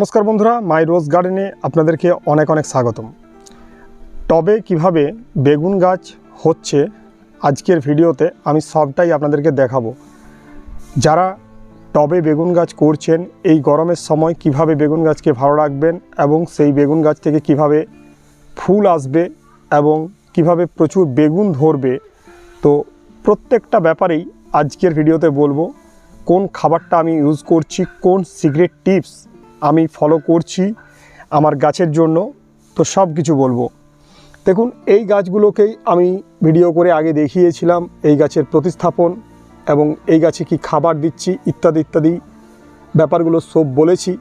নমস্কার বন্ধুরা, মাই রোজ গার্ডেনে আপনাদেরকে অনেক অনেক স্বাগতম। টবে কীভাবে বেগুন গাছ হচ্ছে আজকের ভিডিওতে আমি সবটাই আপনাদেরকে দেখাবো। যারা টবে বেগুন গাছ করছেন, এই গরমের সময় কীভাবে বেগুন গাছকে ভালো রাখবেন এবং সেই বেগুন গাছ থেকে কীভাবে ফুল আসবে এবং কীভাবে প্রচুর বেগুন ধরবে, তো প্রত্যেকটা ব্যাপারেই আজকের ভিডিওতে বলব, কোন খাবারটা আমি ইউজ করছি, কোন সিক্রেট টিপস আমি ফলো করছি আমার গাছের জন্য, তো সব কিছু বলব। দেখুন, এই গাছগুলোকেই আমি ভিডিও করে আগে দেখিয়েছিলাম, এই গাছের প্রতিস্থাপন এবং এই গাছে কি খাবার দিচ্ছি, ইত্যাদি ইত্যাদি ব্যাপারগুলো সব বলেছি।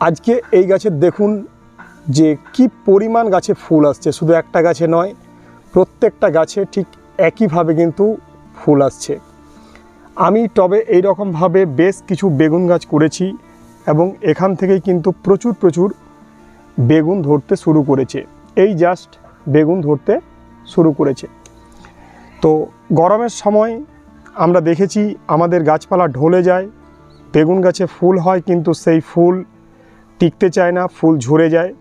আজকে এই গাছের দেখুন যে কি পরিমাণ গাছে ফুল আসছে, শুধু একটা গাছে নয়, প্রত্যেকটা গাছে ঠিক একইভাবে কিন্তু ফুল আসছে। আমি টবে এই রকমভাবে বেশ কিছু বেগুন গাছ করেছি এবং এখান থেকেই কিন্তু প্রচুর প্রচুর বেগুন ধরতে শুরু করেছে। এই জাস্ট বেগুন ধরতে শুরু করেছে। তো গরমের সময় আমরা দেখেছি আমাদের গাছপালা ঢলে যায়, বেগুন গাছে ফুল হয় কিন্তু সেই ফুল টিকতে চায় না, ফুল ঝরে যায়।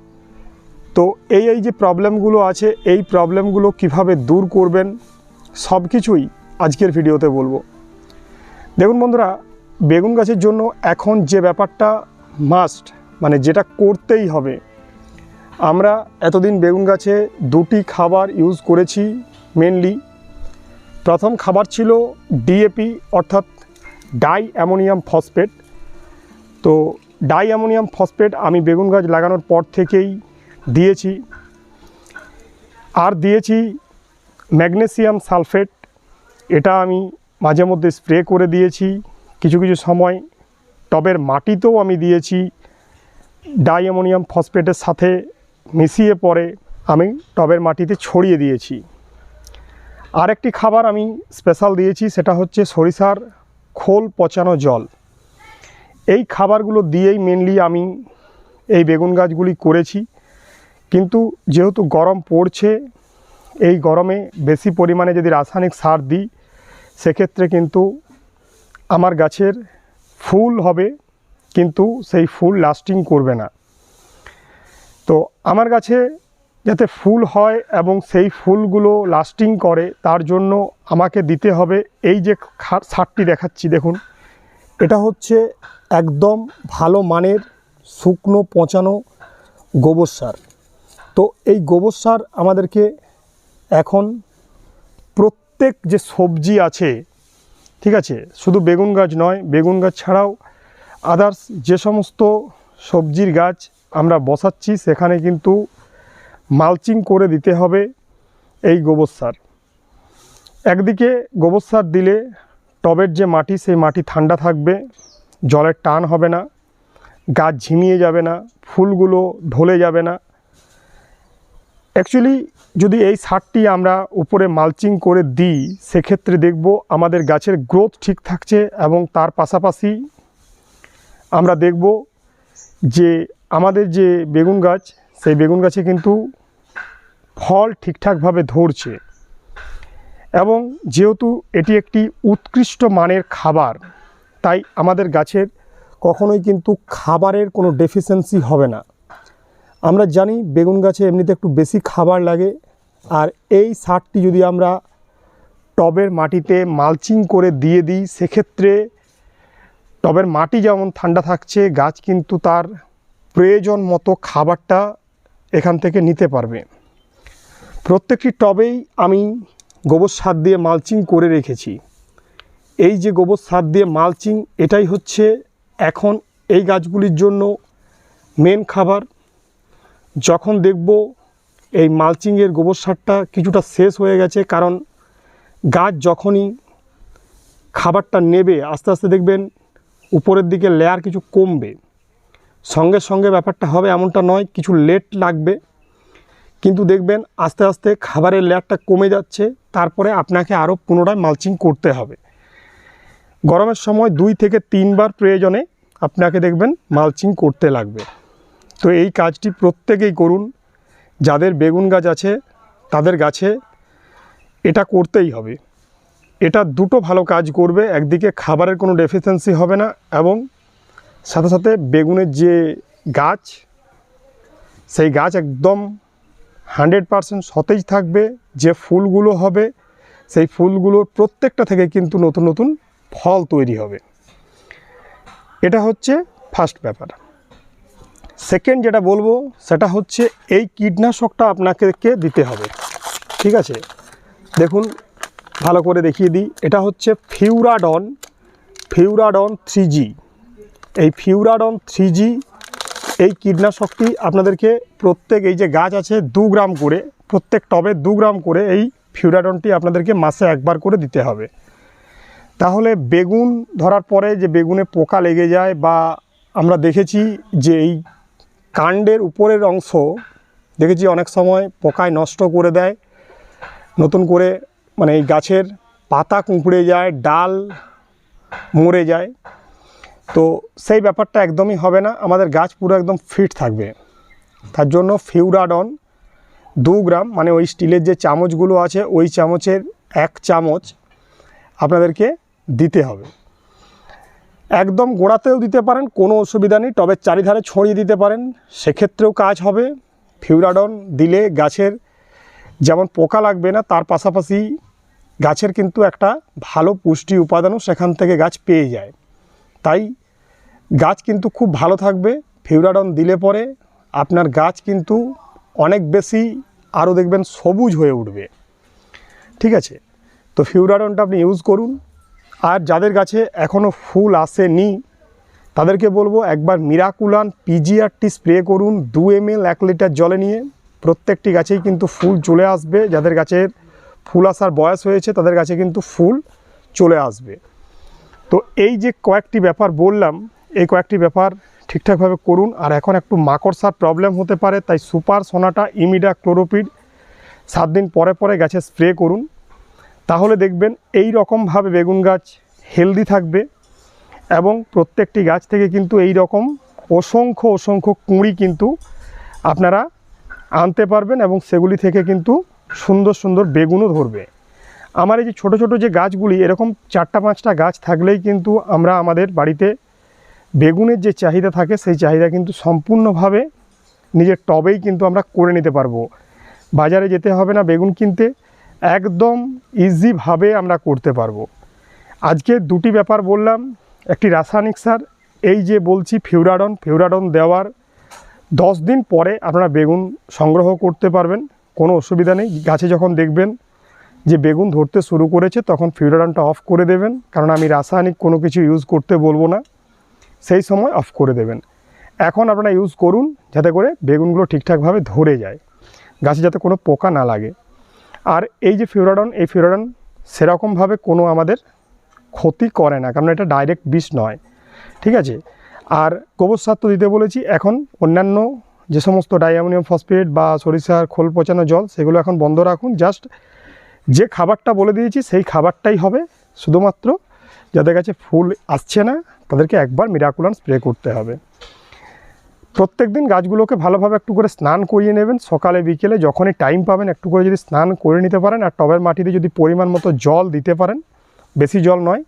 তো এই এই যে প্রবলেমগুলো আছে, এই প্রবলেমগুলো কীভাবে দূর করবেন সব কিছুই আজকের ভিডিওতে বলব। দেখুন বন্ধুরা বেগুন গাছের জন্য এখন যে ব্যাপারটা মাস্ট মানে যেটা করতেই হবে। আমরা এতদিন বেগুন গাছে দুটি খাবার ইউজ করেছি মেনলি প্রথম খাবার ছিল ডিএপি অর্থাৎ ডাই অ্যামোনিয়াম ফসফেট তো ডাই অ্যামোনিয়াম ফসফেট আমি বেগুন গাছ লাগানোর পর থেকেই দিয়েছি। আর দিয়েছি ম্যাগনেসিয়াম সালফেট এটা আমি মাঝে মধ্যে স্প্রে করে দিয়েছি। কিছু কিছু সময় টবের মাটিতেও আমি দিয়েছি। ডাই অ্যামোনিয়াম ফসফেটের সাথে মিশিয়ে পরে আমি টবের মাটিতে ছড়িয়ে দিয়েছি। আরেকটি খাবার আমি স্পেশাল দিয়েছি, সেটা হচ্ছে সরিষার খোল পচানো জল। এই খাবারগুলো দিয়েই মেনলি আমি এই বেগুন গাছগুলি করেছি। কিন্তু যেহেতু গরম পড়ছে, এই গরমে বেশি পরিমাণে যদি রাসায়নিক সার দিই, সেক্ষেত্রে কিন্তু আমার গাছের ফুল হবে, কিন্তু সেই ফুল লাস্টিং করবে না। তো আমার গাছে যাতে ফুল হয় এবং সেই ফুলগুলো লাস্টিং করে, তার জন্য আমাকে দিতে হবে এই যে সারটি দেখাচ্ছি, দেখুন। এটা হচ্ছে একদম ভালো মানের শুকনো পচানো গোবর সার। তো এই গোবর সার আমাদেরকে এখন প্রত্যেক যে সবজি আছে ঠিক আছে, শুধু বেগুন গাছ নয়, বেগুন গাছ ছাড়াও আদার্স যে সমস্ত সবজির গাছ আমরা বসাচ্ছি, সেখানে কিন্তু মালচিং করে দিতে হবে এই গোবর সার। একদিকে গোবর সার দিলে টবের যে মাটি, সেই মাটি ঠান্ডা থাকবে, জলের টান হবে না, গাছ ঝিমিয়ে যাবে না, ফুলগুলো ঢলে যাবে না। অ্যাকচুয়ালি যদি এই সারটি আমরা উপরে মালচিং করে দিই, সেক্ষেত্রে দেখব আমাদের গাছের গ্রোথ ঠিক থাকছে এবং তার পাশাপাশি আমরা দেখব যে আমাদের যে বেগুন গাছ, সেই বেগুন গাছে কিন্তু ফল ঠিকঠাকভাবে ধরছে এবং যেহেতু এটি একটি উৎকৃষ্ট মানের খাবার, তাই আমাদের গাছের কখনোই কিন্তু খাবারের কোনো ডেফিসিয়েন্সি হবে না। আমরা জানি বেগুন গাছে এমনিতে একটু বেশি খাবার লাগে, আর এই সারটি যদি আমরা টবের মাটিতে মালচিং করে দিয়ে দিই, সেক্ষেত্রে টবের মাটি যেমন ঠান্ডা থাকছে, গাছ কিন্তু তার প্রয়োজন মতো খাবারটা এখান থেকে নিতে পারবে। প্রত্যেকটি টবেই আমি গোবর সার দিয়ে মালচিং করে রেখেছি। এই যে গোবর সার দিয়ে মালচিং, এটাই হচ্ছে এখন এই গাছগুলির জন্য মেন খাবার। যখন দেখব এই মালচিংয়ের গোবর সারটা কিছুটা শেষ হয়ে গেছে, কারণ গাছ যখনই খাবারটা নেবে, আস্তে আস্তে দেখবেন উপরের দিকে লেয়ার কিছু কমবে। সঙ্গে সঙ্গে ব্যাপারটা হবে এমনটা নয়, কিছু লেট লাগবে। কিন্তু দেখবেন আস্তে আস্তে খাবারের লেয়ারটা কমে যাচ্ছে, তারপরে আপনাকে আরও পুনরায় মালচিং করতে হবে। গরমের সময় দুই থেকে তিনবার প্রয়োজনে আপনাকে দেখবেন মালচিং করতে লাগবে। তো এই কাজটি প্রত্যেকেই করুন। যাদের বেগুন গাছ আছে, তাদের গাছে এটা করতেই হবে। এটা দুটো ভালো কাজ করবে, একদিকে খাবারের কোনো ডেফিসিয়েন্সি হবে না এবং সাথে সাথে বেগুনের যে গাছ, সেই গাছ একদম হান্ড্রেড পারসেন্ট সতেজ থাকবে, যে ফুলগুলো হবে, সেই ফুলগুলোর প্রত্যেকটা থেকে কিন্তু নতুন নতুন ফল তৈরি হবে। এটা হচ্ছে ফার্স্ট ব্যাপার। সেকেন্ড যেটা বলব, সেটা হচ্ছে এই কীটনাশকটা আপনাকে দিতে হবে। ঠিক আছে? দেখুন, ভালো করে দেখিয়ে দিই। এটা হচ্ছে ফিউরাডন ফিউরাডন থ্রি এই ফিউরাডন থ্রি এই কীটনাশকটি আপনাদেরকে প্রত্যেক এই যে গাছ আছে দু গ্রাম করে, প্রত্যেক টবে দু গ্রাম করে এই ফিউরাডনটি আপনাদেরকে মাসে একবার করে দিতে হবে। তাহলে বেগুন ধরার পরে যে বেগুনে পোকা লেগে যায় বা আমরা দেখেছি যে এই কাণ্ডের উপরের অংশ দেখেছি অনেক সময় পোকায় নষ্ট করে দেয়। নতুন করে মানে এই গাছের পাতা কুঁকড়ে যায়, ডাল মরে যায়। তো সেই ব্যাপারটা একদমই হবে না, আমাদের গাছ পুরো একদম ফিট থাকবে। তার জন্য ফিউরাডন দু গ্রাম মানে ওই স্টিলের যে চামচগুলো আছে, ওই চামচের এক চামচ আপনাদেরকে দিতে হবে। একদম গোড়াতেও দিতে পারেন, কোনো অসুবিধা নেই টবের চারিধারে ছড়িয়ে দিতে পারেন। সেক্ষেত্রেও কাজ হবে। ফিউরাডন দিলে গাছের যেমন পোকা লাগবে না, তার পাশাপাশি গাছের কিন্তু একটা ভালো পুষ্টি উপাদানও সেখান থেকে গাছ পেয়ে যায়। তাই গাছ কিন্তু খুব ভালো থাকবে। ফিউরাডন দিলে পরে আপনার গাছ কিন্তু অনেক বেশি আরও দেখবেন সবুজ হয়ে উঠবে। ঠিক আছে? তো ফিউরাডনটা আপনি ইউজ করুন। আর যাদের গাছে এখনও ফুল আসেনি, তাদেরকে বলব একবার মিরাকুলান পিজিআরটি স্প্রে করুন দু এম এল এক লিটার জলে নিয়ে। প্রত্যেকটি গাছেই কিন্তু ফুল চলে আসবে। যাদের গাছের ফুল আসার বয়স হয়েছে, তাদের গাছে কিন্তু ফুল চলে আসবে। তো এই যে কয়েকটি ব্যাপার বললাম, এই কয়েকটি ব্যাপার ঠিকঠাকভাবে করুন। আর এখন একটু মাকড়সার প্রবলেম হতে পারে, তাই সুপার সোনাটা ইমিডা ক্লোরোপিড সাত দিন পরে পরে গাছে স্প্রে করুন। তাহলে দেখবেন এই রকমভাবে বেগুন গাছ হেলদি থাকবে এবং প্রত্যেকটি গাছ থেকে কিন্তু এই রকম অসংখ্য অসংখ্য কুঁড়ি কিন্তু আপনারা আনতে পারবেন এবং সেগুলি থেকে কিন্তু সুন্দর সুন্দর বেগুনও ধরবে। আমার এই যে ছোটো ছোটো যে গাছগুলি, এরকম চারটা পাঁচটা গাছ থাকলেই কিন্তু আমরা আমাদের বাড়িতে বেগুনের যে চাহিদা থাকে, সেই চাহিদা কিন্তু সম্পূর্ণভাবে নিজের টবেই কিন্তু আমরা করে নিতে পারব। বাজারে যেতে হবে না বেগুন কিনতে। একদম ইজিভাবে আমরা করতে পারব। আজকে দুটি ব্যাপার বললাম, একটি রাসায়নিক সার, এই যে বলছি ফিউরাডন ফিউরাডন দেওয়ার দশ দিন পরে আপনারা বেগুন সংগ্রহ করতে পারবেন, কোনো অসুবিধা নেই। গাছে যখন দেখবেন যে বেগুন ধরতে শুরু করেছে, তখন ফিউরাডনটা অফ করে দেবেন, কারণ আমি রাসায়নিক কোনো কিছু ইউজ করতে বলব না। সেই সময় অফ করে দেবেন। এখন আপনারা ইউজ করুন, যাতে করে বেগুনগুলো ঠিকঠাকভাবে ধরে যায়। গাছে যাতে কোনো পোকা না লাগে। আর এই যে ফিউরাডন, এই ফিউরাডন সেরকমভাবে কোনো আমাদের ক্ষতি করে না, কারণ এটা ডাইরেক্ট বিষ নয়, ঠিক আছে? আর গোবর সার তো দিতে বলেছি, এখন অন্যান্য যে সমস্ত ডাইঅ্যামোনিয়াম ফসফেট বা সরিষার খোল পচানো জল, সেগুলো এখন বন্ধ রাখুন। জাস্ট যে খাবারটা বলে দিয়েছি, সেই খাবারটাই হবে, শুধুমাত্র যাদের কাছে ফুল আসছে না, তাদেরকে একবার মিরাকুলান স্প্রে করতে হবে। প্রত্যেক দিন গাছগুলোকে ভালোভাবে একটু করে স্নান করিয়ে নেবেন। সকালে, বিকেলে যখনই টাইম পাবেন, একটু করে যদি স্নান করে নিতে পারেন আর টবের মাটিতে যদি পরিমাণ মতো জল দিতে পারেন, বেশি জল নয়,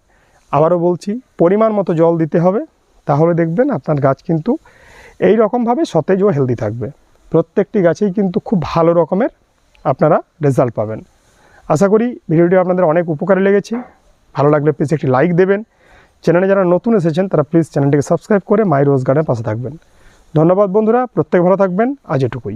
আবারও বলছি, পরিমাণ মতো জল দিতে হবে, তাহলে দেখবেন আপনার গাছ কিন্তু এই রকমভাবে সতেজ ও হেলদি থাকবে। প্রত্যেকটি গাছেই কিন্তু খুব ভালো রকমের আপনারা রেজাল্ট পাবেন। আশা করি ভিডিওটি আপনাদের অনেক উপকারে লেগেছে। ভালো লাগলে প্লিজ একটি লাইক দেবেন। চ্যানেলে যারা নতুন এসেছেন, তারা প্লিজ চ্যানেলটিকে সাবস্ক্রাইব করে মাই রোজ গার্ডেন পাশে থাকবেন। ধন্যবাদ বন্ধুরা প্রত্যেক ভালো থাকবেন আজ এটুকুই।